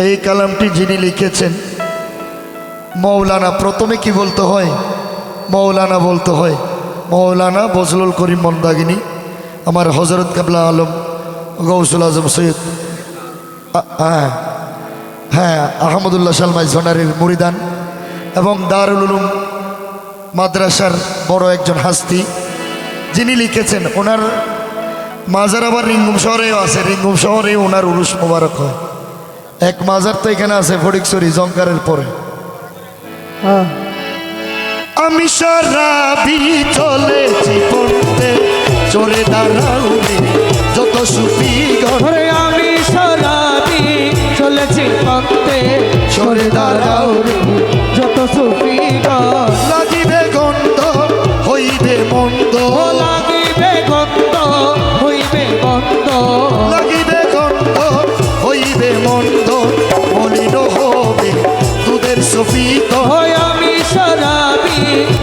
এই কালামটি যিনি লিখেছেন, মৌলানা, প্রথমে কি বলতে হয়? মৌলানা বলতে হয়, মৌলানা বজলুল করিম মন্দাগিনী, আমার হজরত কাবলা আলম গৌসুল আজম সৈয়দ হ্যাঁ হ্যাঁ আহমদুল্লাহ সালমাই সোনারের মুরিদান এবং দারুল উলুম মাদ্রাসার বড় একজন হাস্তি, যিনি লিখেছেন, ওনার মাজার আবার রিঙ্গুম শহরেও আছে, রিঙ্গুম শহরে ওনার উরুস মোবারক হয়। এক মাজার তো এখানে আছে ফটিকছড়ি জঙ্কারের পরে। আমি সারাবি চলে জীবনতে চলে দাঁড়াউনি যত সুফি ঘরে আমি সারাবি চলেছি পথে চলে দাঁড়াও যত সুফি সফিত হয় আমি সরাবি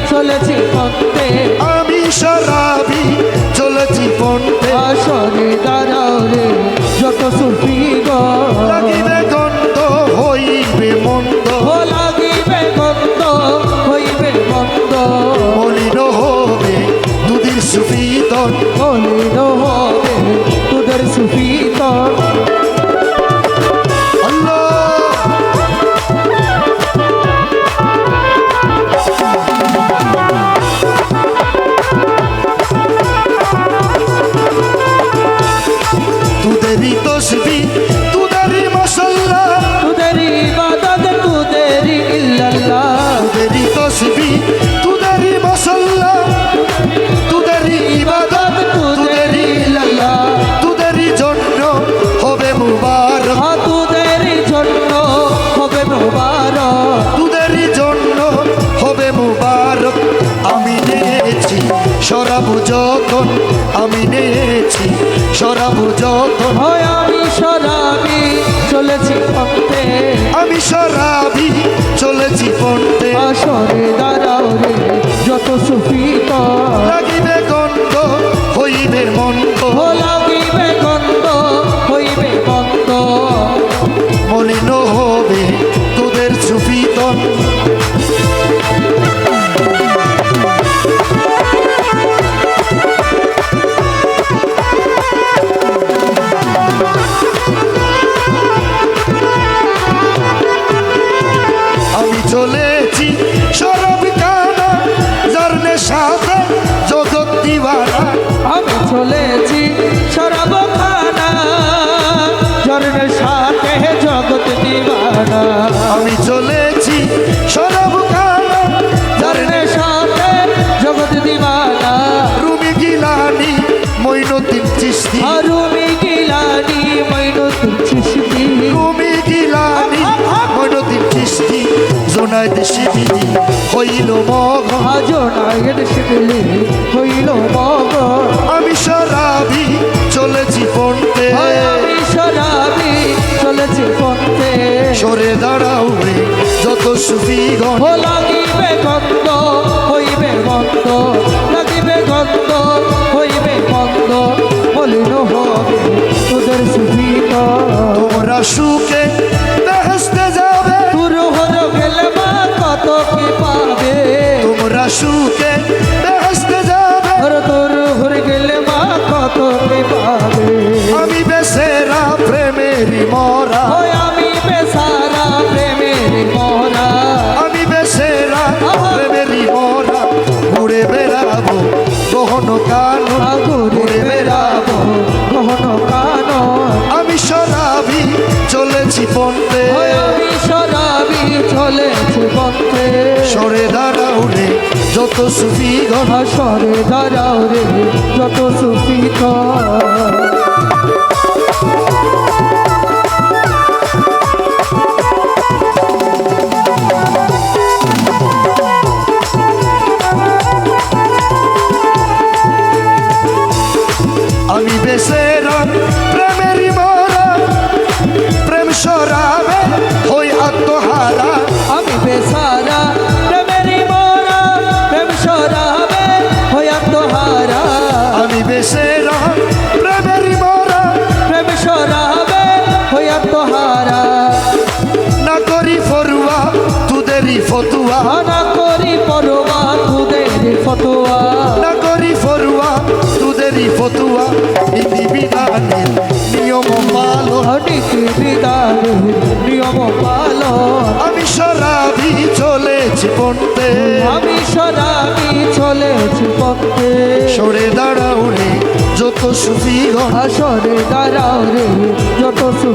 চলেছি পথে আমি সারাবি চলেছি পড়তে আসরে দাঁড়াও রে যত সুফি লাগিবে গন্ধ হইবে মন্দ শরাব যখন আমি নিয়েছি শরাব যখন হয় আমি সরাবি চলেছি পথে। আমি সরাবি চলেছি পড়তে আসরে দাঁড়াও রে মইনুদ্দিন চিস্তি আরুমি গিলানি মাইনুদ্দিন চিশতি। রুমি গিলানি মইনুদ্দিন চিস্তি জোনায় দেশি বিধি হইল মগ। আজ নায়ের শিবলি হইল মগ। আমি সরাবি চলেছি পড়তে আমি সরাবি চলেছি পথে সরে দাঁড়াও রে যত ও লাগিবে গন্ধ যত সুফিগণ হাসরে দাঁড়াও রে যত সুফিত আমি মরা প্রেম সরাবে হই আত্মহারা। আমি ফতুয়া না করি পরোয়া তোদের ফতোয়া। না করি ফরুয়া তোদেরই ফতুয়া। নীতি বিধানের নিয়ম পালন। নীতি বিধানের নিয়ম পালন। আমি সরাবি চলেছি পড়তে। আমি সদামি চলেছি পথে সরে দাঁড়াও রে যত সুফিগণ আসরে দাঁড়াও রে যত সুফিগণ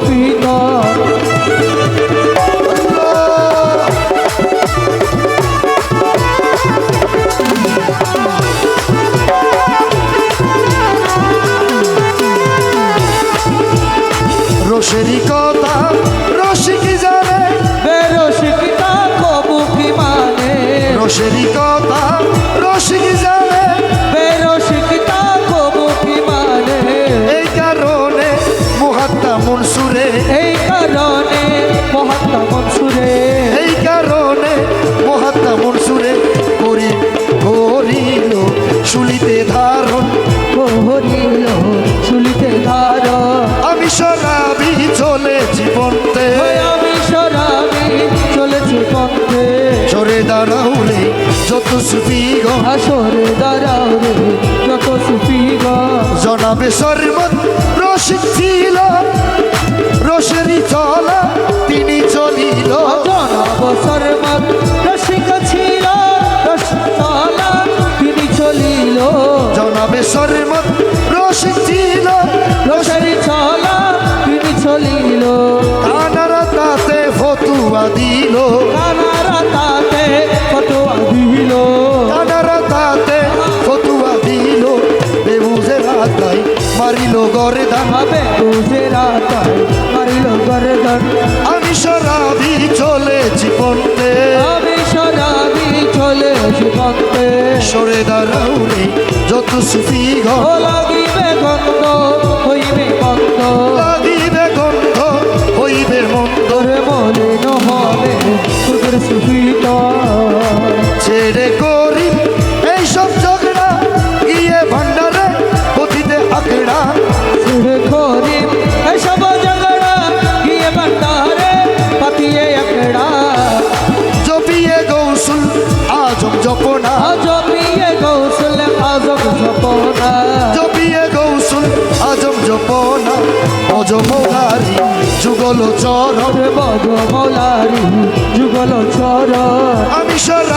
কথা রসিক জানে। বেরসিকতা কবু কি মানে? রসেরই কথা রসিক জানে। সরে দাঁড়াউলে যত সুফিগণ আসরে দাঁড়াও রে যত সুফিগণ জনাবে সর্বত রসিক ছিল রসেরই চলা তিনি চলিল। জনাব সরমত রসিক ছিল রসতলা তিনি চলিল। জনাবে সর্বত রসিক ছিল রসরি চলা তিনি চলিল। কানারা তাতে ফতুয়া দিল। কানারা মারিল গরে দান ভাবে বুঝে রাতায় মারিল গরদন আমি সরাবি চলেছি পড়তে আমি সরাবি চলেছি পথে সরে দাঁড়াউলে যত সুফিগণ ও লাগিবে গন্ধ হইবে বন্ধ লাগিবে গন্ধ হইবে মন্দ। তোরে মলিন হবে তোদের সুফিত ছেড়ে গৌসুল আজম জপনা। জপিয়ে গৌসুল আজম জপনা। জপিয়ে গৌসুল আজম জপনা। অজমৌলারি যুগল চর বজ মৌলারি যুগল চর আমি সরাবি